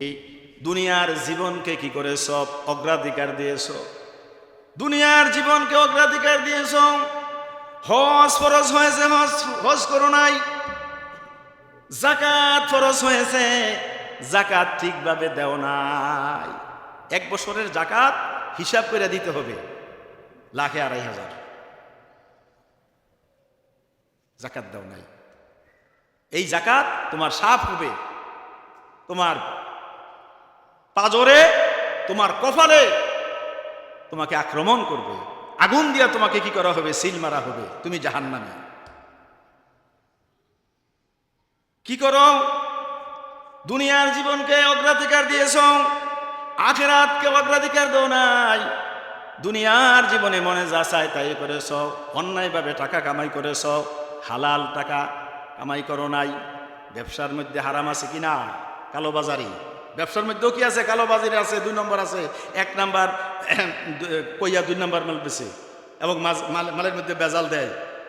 এই দুনিয়ার জীবনকে কি করে সব অগ্রাধিকার দিয়েছ? দুনিয়ার জীবনকে অগ্রাধিকার দিয়েছ? হজ ফরজ হয়েছে, হজ হজ করো নাই। জাকাত ফরজ হয়েছে জাকাত ঠিকভাবে দেও নাই। এক বছরের জাকাত হিসাব করে দিতে হবে, লাখে আড়াই হাজার। জাকাত দাও নাই। এই জাকাত তোমার সাফ হবে, তোমার পাজরে তোমার কপালে তোমাকে আক্রমণ করবে। আগুন দিয়া তোমাকে কি করা হবে? সিল মারা হবে। তুমি জাহান্নামে। কি করো? দুনিয়ার জীবনকে অগ্রাধিকার দিয়েছ। আখেরাতকে অগ্রাধিকার দাও নাই। দুনিয়ার জীবনে মনে যা চায় তাই করেছ। অন্যায়ভাবে টাকা কামাই করেছ। হালাল টাকা কামাই করো নাই। ব্যবসার মধ্যে হারাম আছে কিনা কালোবাজারি ব্যবসার মধ্যেও কি আছে? কালো কালোবাজারি আছে, দুই নম্বর আছে। এক নাম্বার, কইয়া দুই নম্বর মাল বেছে এবং মাল মালের মধ্যে বেজাল দেয়।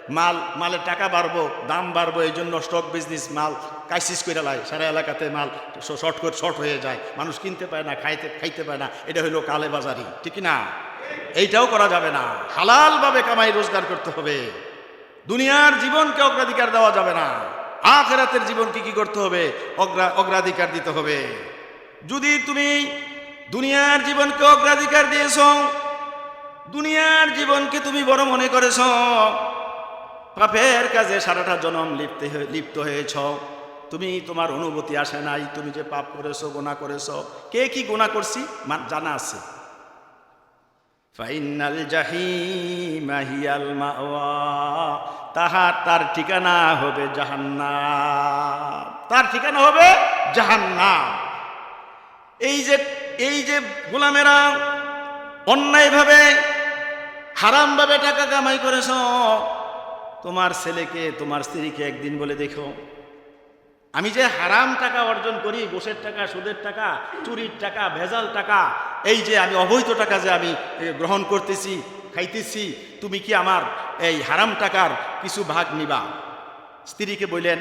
মাল, মালের টাকা বাড়বো, দাম বাড়বো এই জন্য স্টক বিজনেস মাল কাইসিস করে লাই সারা এলাকাতে মাল শর্ট করে শর্ট হয়ে যায়। মানুষ কিনতে পায় না, খাইতে খাইতে পায় না। এটা হইল কালে বাজারি। ঠিক না এইটাও করা যাবে না। হালালভাবে কামাই রোজগার করতে হবে। দুনিয়ার জীবনকে অগ্রাধিকার দেওয়া যাবে না। আখেরাতের জীবনকে কি করতে হবে? অগ্রা, অগ্রাধিকার দিতে হবে। যদি তুমি দুনিয়ার জীবনকে অগ্রাধিকার দিয়েছ, দুনিয়ার জীবনকে তুমি বড় মনে করেছ, পাপের কাজে সারাটা জনম লিপ্ত লিপ্ত হয়েছ। তুমি তোমার অনুভূতি আসে নাই, তুমি যে পাপ করেছ গোনা করেছ, কে কি গোনা করছি? জানা আছে। ফাইনাল জাহিমা হিয়াল মাওয়া তাহার তার ঠিকানা হবে জাহান্নাম। তার ঠিকানা হবে জাহান্নাম। এই যে এই যে গোলামেরা অন্যায়ভাবে, হারামভাবে টাকা কামাই করেছ, তোমার ছেলেকে, তোমার স্ত্রীকে একদিন বলে দেখো, আমি যে হারাম টাকা অর্জন করি গোসের টাকা, সুদের টাকা, চুরির টাকা, ভেজাল টাকা, এই যে আমি অবৈধ টাকা যে আমি গ্রহণ করতেছি, খাইতেছি, তুমি কি আমার এই হারাম টাকার কিছু ভাগ নিবা? স্ত্রীকে বললেন,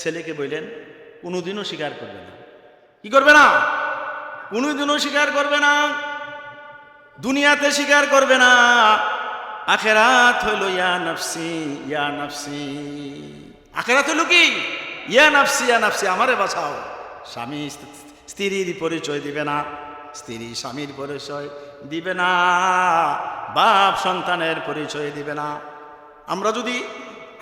ছেলেকে বললেন, কোনোদিনও স্বীকার করবে না। কি করবে না? কোনোদিনও স্বীকার করবে না, দুনিয়াতে স্বীকার করবে না। আখেরাত হইল ইয়া নফসি ইয়া নফসি। আখেরাত হইল কি? ইয়া নফসি ইয়া নফসি, আমারে বাঁচাও। স্বামী স্ত্রীর পরিচয় দিবে না, স্ত্রী স্বামীর পরিচয় দিবে না, বাপ সন্তানের পরিচয় দিবে না। আমরা যদি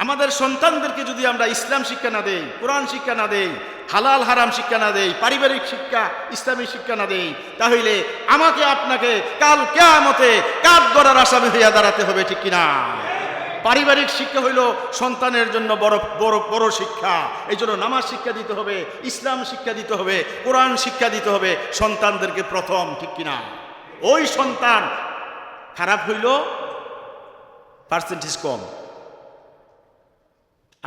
আমাদের সন্তানদেরকে যদি আমরা ইসলাম শিক্ষা না দেই, কোরআন শিক্ষা না দেই, হালাল, হারাম শিক্ষা না দেই, পারিবারিক শিক্ষা, ইসলামী শিক্ষা না দেই, তাহলে আমাকে আপনাকে কাল কেয়ামতে কাঠ গড়ার আসামি হইয়া দাঁড়াতে হবে, ঠিক কিনা? পারিবারিক শিক্ষা হইল সন্তানের জন্য বড় বড় বড় শিক্ষা। এই জন্য নামাজ শিক্ষা দিতে হবে, ইসলাম শিক্ষা দিতে হবে, কোরআন শিক্ষা দিতে হবে, সন্তানদেরকে প্রথম, ঠিক কিনা? ওই সন্তান খারাপ হইল পার্সেন্টেজ কম।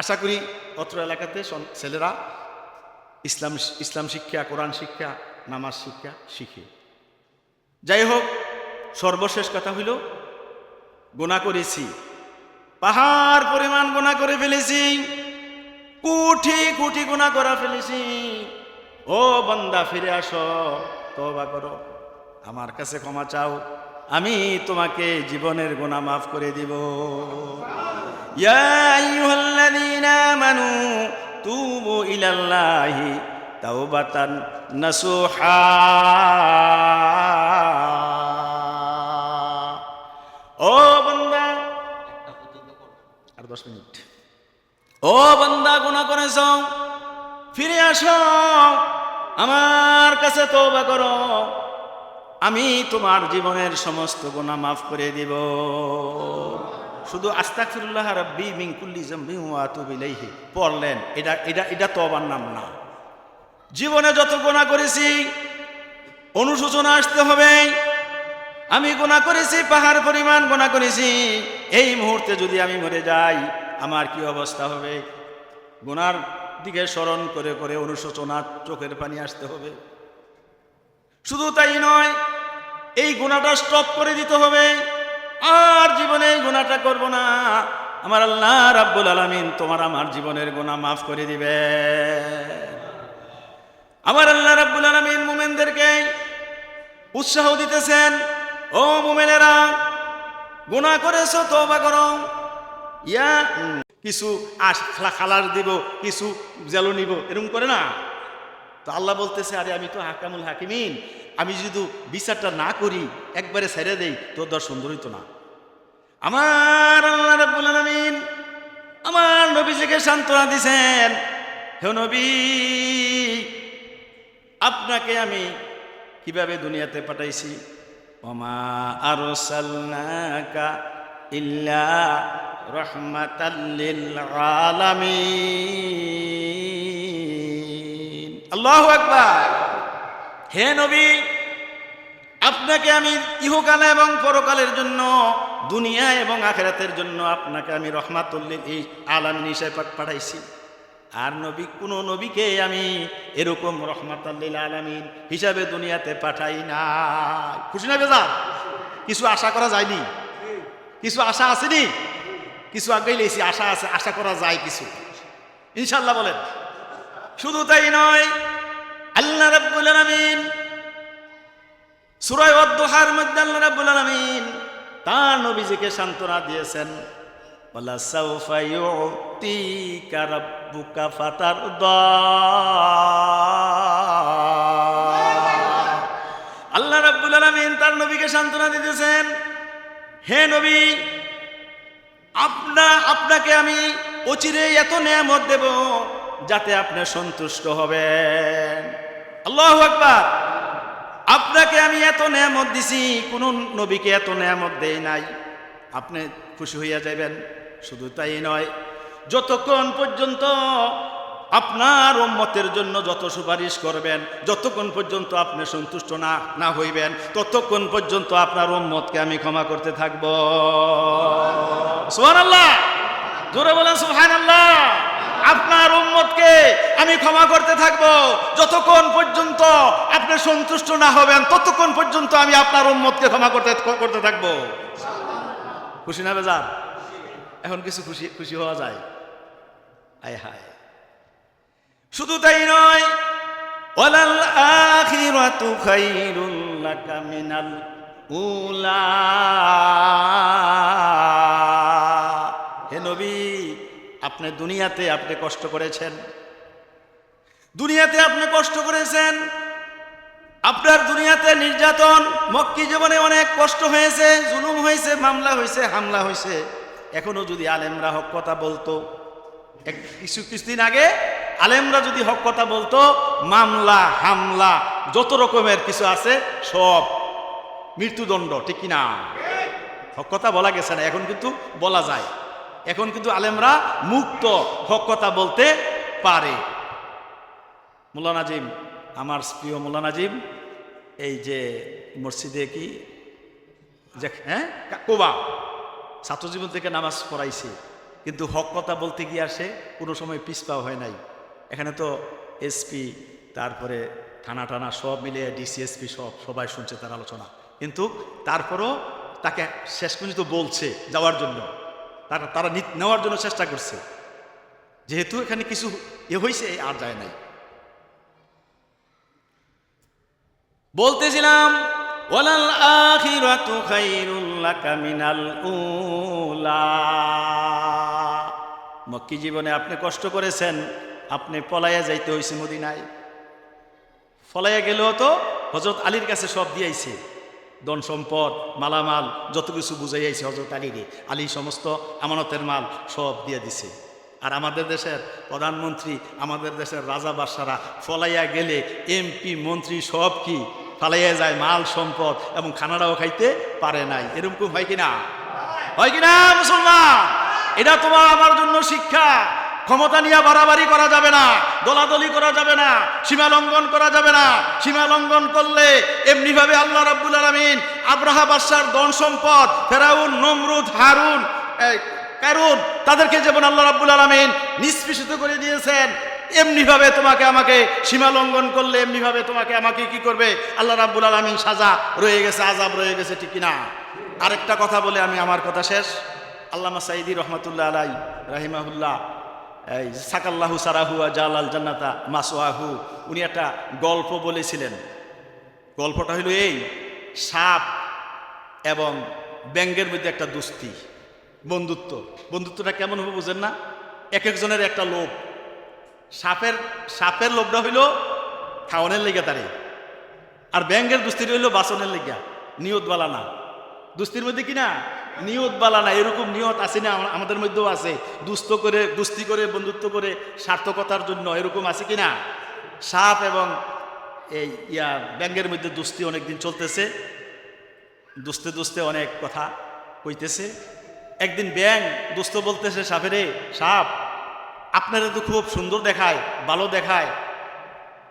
আশা করি অত্র এলাকাতে ছেলেরা ইসলাম ইসলাম শিক্ষা, কোরআন শিক্ষা, নামাজ শিক্ষা শিখে। যাই হোক, সর্বশেষ কথা হইল, গোনা করেছি। পাহাড় পরিমাণ গোনা করে ফেলেছি। কোটি কোটি গোনা করা ফেলেছি। ও বন্দা, ফিরে আসো তবা করো। আমার কাছে ক্ষমা চাও। আমি তোমাকে জীবনের গোনা মাফ করে দিব। ইয়া আইয়ুহাল্লাযীনা আমানু তুবু ইলাল্লাহি তাওবাতান নাসুহা ও বান্দা আর দশ মিনিট। ও বান্দা গুনাহ করেছ। ফিরে আসো। আমার কাছে তওবা করো। আমি তোমার জীবনের সমস্ত গুনাহ মাফ করে দিব। শুধু আস্তাগফিরুল্লাহ রাব্বি কুল্লি যামবি ওয়া আতুবু ইলাইহি। পড়লেন, এটা এটা এটা তওবার নাম না। জীবনে যত গোনা করেছি, অনুশোচনা আসতে হবে। আমি গোনা করেছি, পাহাড় পরিমাণ গোনা করেছি। এই মুহূর্তে যদি আমি মরে যাই, আমার কি অবস্থা হবে? গোনার দিকে স্মরণ করে করে অনুশোচনা চোখের পানি আসতে হবে। শুধু তাই নয়, এই গুণাটা স্টপ করে দিতে হবে। আর জীবনে গুণাটা করব না। আমার আল্লাহ রাব্বুল আলামিন তোমার আমার জীবনের গুণা মাফ করে দিবে। আমার আল্লাহ রাব্বুল আলামিন মুমিনদেরকে উৎসাহ দিতেছেন, ও মুমিনেরা, গুনাহ করেছ, তওবা করো। ইয়া কিছু আশ খালা- খালার দিব, কিছু জেলো নিব। এরকম করে না? তো আল্লাহ বলতেছে, আরে আমি তো হাকামুল হাকিমিন। আমি যদি বিচারটা না করি, একবারে ছেড়ে দেই, তোর দর সুন্দর হইতো না। আমার আল্লাহ রাব্বুল আলামিন আমার নবীজিকে সান্ত্বনা দিছেন, হে নবী, আপনাকে আমি কীভাবে দুনিয়াতে পাঠাইছি? ওমা আরসালনাকা ইল্লা রহমাতাল্লিল আলামিন। আল্লাহু আকবার। হে নবী, আপনাকে আমি ইহকালে এবং পরকালের জন্য, দুনিয়া এবং আখেরাতের জন্য আপনাকে আমি রহমাতুল্লিল এই আলামিন হিসেবে পাঠাইছি। আর নবী, কোনো নবীকে আমি এরকম রহমাতাল্লিল আলামিন হিসাবে দুনিয়াতে পাঠাই না খুশি না বেজা কিছু আশা করা যায়নি? কিছু আশা আসেনি? কিছু আগেই লেছি, আশা আছে, আশা করা যায় কিছু। ইনশাল্লাহ বলেন। শুধু তাই নয় আল্লাহ রাব্বুল আলামিন সুরায় অদ্দোহার মধ্যে আল্লাহ রাব্বুল আলামিন তার নবীজিকে সান্ত্বনা দিয়েছেন বলা সাউফা ইউতিকা রাব্বুকা ফাতারদা। আল্লাহ রাব্বুল আলামিন তার নবীকে সান্ত্বনা দিতেছেন, হে নবী, আপনা, আপনাকে আমি অচিরে এত নেয়ামত দেব যাতে আপনি সন্তুষ্ট হবেন। আল্লাহ আকবার। আপনাকে আমি এত নেয়ামত দিছি, কোন নবীকে এত নেয়ামত দেই নাই। আপনি খুশি হইয়া যাবেন শুধু তাই নয়, যতক্ষণ পর্যন্ত আপনার উম্মতের জন্য যত সুপারিশ করবেন, যতক্ষণ পর্যন্ত আপনি সন্তুষ্ট না না হইবেন, ততক্ষণ পর্যন্ত আপনার উম্মতকে আমি ক্ষমা করতে থাকব। সুহান আল্লাহ জোরে বলেন সুহান আল্লাহ আপনার আমি ক্ষমা করতে থাকব। যতক্ষণ পর্যন্ত আপনি সন্তুষ্ট না হবেন, ততক্ষণ পর্যন্ত আমি আপনার উম্মতকে ক্ষমা করতে করতে থাকব। খুশি না বেজার? এখন কিছু খুশি খুশি হওয়া যায়। আয় হায়। শুধু তাই নয় হে নবী, আপনি দুনিয়াতে আপনি কষ্ট করেছেন। দুনিয়াতে আপনি কষ্ট করেছেন। আপনার দুনিয়াতে নির্যাতন, মক্কি জীবনে অনেক কষ্ট হয়েছে, জুলুম হয়েছে, মামলা হয়েছে, হামলা হয়েছে। এখনও যদি আলেমরা হক কথা বলতো কিছু কিছুদিন আগে আলেমরা যদি হক কথা বলতো, মামলা, হামলা, যত রকমের কিছু আছে, সব মৃত্যুদণ্ড, ঠিক না হক কথা বলা গেছে না, এখন কিন্তু বলা যায়। এখন কিন্তু আলেমরা মুক্ত হক কথা বলতে পারে। মোল্লা নাজিম, আমার প্রিয় মোল্লা নাজিম, এই যে মসজিদে কি? যে হ্যাঁ? কোবা ছাত্রজীবন থেকে নামাজ পড়াইছে, কিন্তু হক কথা বলতে গিয়ে আসে কোনো সময় পিছপা হয় নাই। এখানে তো এসপি, তারপরে থানা টানা সব মিলিয়ে ডিসিএসপি সব, সবাই শুনছে তার আলোচনা। কিন্তু তারপরও তাকে শেষ পর্যন্ত বলছে যাওয়ার জন্য। তারা তারা নেওয়ার জন্য চেষ্টা করছে। যেহেতু এখানে কিছু এ হয়েছে আর যায় নাই। বলতেছিলাম, ওয়ালাল আখিরাতু খাইরুল লাকা মিনাল উলা। মক্কি জীবনে আপনি কষ্ট করেছেন, আপনি পলাইয়া যাইতে হয়েছে মদিনায়। ফলাইয়া গেলেও তো হজরত আলীর কাছে সব দিয়েছে ধন সম্পদ, মালামাল, যত কিছু বুঝাই বুঝাইয়াছে হজরত আলীরে। আলী সমস্ত আমানতের মাল সব দিয়ে দিছে। আর আমাদের দেশের প্রধানমন্ত্রী, আমাদের দেশের রাজা বাদশারা ফলাইয়া গেলে এমপি, মন্ত্রী সব কি ফালাইয়া যায় মাল, সম্পদ এবং খানাটাও খাইতে পারে নাই। এরকম হয় কিনা? হয় কিনা মুসলমান? এটা তোমার আমার জন্য শিক্ষা। ক্ষমতা নিয়ে বাড়াবাড়ি করা যাবে না, দলাদলি করা যাবে না, সীমা লঙ্ঘন করা যাবে না। সীমা লঙ্ঘন করলে এমনি ভাবে আল্লাহ রাব্বুল আলামিন আব্রাহা বাদশার ধন সম্পদ, ফেরাউন, নমরুদ, হারুন কারুন, তাদেরকে যেমন আল্লাহ রাব্বুল আলামিন নিষ্পেষিত করে দিয়েছেন এমনি ভাবে তোমাকে আমাকে সীমা লঙ্ঘন করলে এমনি ভাবে তোমাকে আমাকে কি করবে? আল্লাহ রাব্বুল আলামিন সাজা রয়ে গেছে আজাব রয়ে গেছে, ঠিক না আরেকটা কথা বলে আমি আমার কথা শেষ। আল্লামা সাইদি রহমতুল্লাহ আলাই রাহিমাহুল্লাহ, এই সাকাল্লাহু সারাহু জালাল জান্নাতা মাসওয়াহু, উনি একটা গল্প বলেছিলেন। গল্পটা হলো এই, সাপ এবং ব্যাঙ্গের মধ্যে একটা দুস্তি বন্ধুত্ব। বন্ধুত্বটা কেমন হবে বুঝেন না? এক একজনের একটা লোভ। সাপের সাপের লোভটা হইল খাওয়ানোর লেগে তারে। আর ব্যাঙ্গের দুস্তিটা হইল বাসনের লেগা নিয়ত বালা না। দুস্তির মধ্যে কি না? নিয়ত বালা না, এরকম নিয়ত আছে না আমাদের মধ্যেও আছে। দুস্থ করে দুস্তি করে, বন্ধুত্ব করে, সার্থকতার জন্য এরকম আছে কি না? সাপ এবং এই ইয়া ব্যাঙ্গের মধ্যে দুস্তি অনেকদিন চলতেছে। দুস্তে দুস্তে অনেক কথা কইতেছে। একদিন ব্যাং দুস্থ বলতেছে সাপেরে, সাপ আপনারা তো খুব সুন্দর দেখায়, ভালো দেখায়।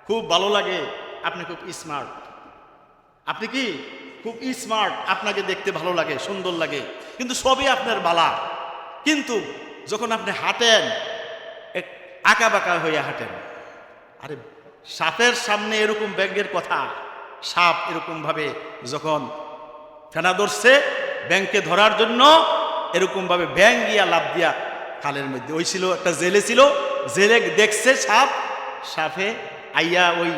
খুব ভালো লাগে। আপনি খুব স্মার্ট আপনি কি? খুব স্মার্ট আপনাকে দেখতে ভালো লাগে, সুন্দর লাগে। কিন্তু সবই আপনার বালা। কিন্তু যখন আপনি হাঁটেন আঁকা বাঁকা হইয়া হাঁটেন। আরে, সাপের সামনে এরকম ব্যাঙ্গের কথা। সাপ এরকমভাবে যখন ফেনা ধরছে ব্যাংকে ধরার জন্য এরকমভাবে ব্যাং গিয়া লাভ দিয়া খালের মধ্যে। ওই ছিল, একটা জেলে ছিল। জেলে দেখছে সাপ, সাপে আইয়া ওই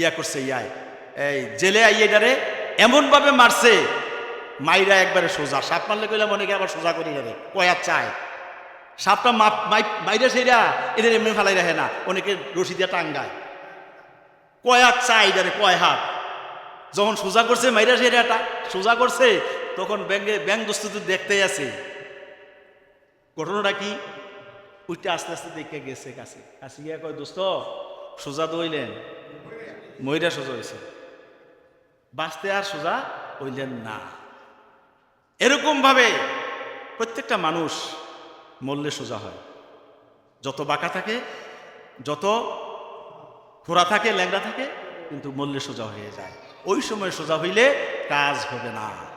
ইয়া করছে ইয়ায় এই জেলে আইয়াটারে এমনভাবে মারছে, মাইরা একবারে সোজা। সাপ মারলে কইলাম অনেকে আবার সোজা করি যাবে কয়া চায়? সাপটা মাইরা সেইরা এদের এমনি ফেলাই রাখে না। অনেকে রশি দিয়া টাঙ্গায়। কয়া চাই এটারে? কয় হাত? যখন সোজা করছে, মাইরা সেরাটা, সোজা করছে, তখন ব্যাঙ্গে ব্যাংক দোস্তুতি দেখতে আছে। ঘটনাটা কি? উঠতে আস্তে আস্তে দেখে গেছে কাছে। কাছে গিয়ে কয়, দোস্ত, সোজা দইলেন ময়রা সোজা হয়েছে বাঁচতে আর সোজা হইলেন না। এরকম ভাবে প্রত্যেকটা মানুষ মরলে সোজা হয়। যত বাঁকা থাকে, যত খোরা থাকে, ল্যাংড়া থাকে, কিন্তু মরলে সোজা হয়ে যায়। ওই সময় সোজা হইলে কাজ হবে না।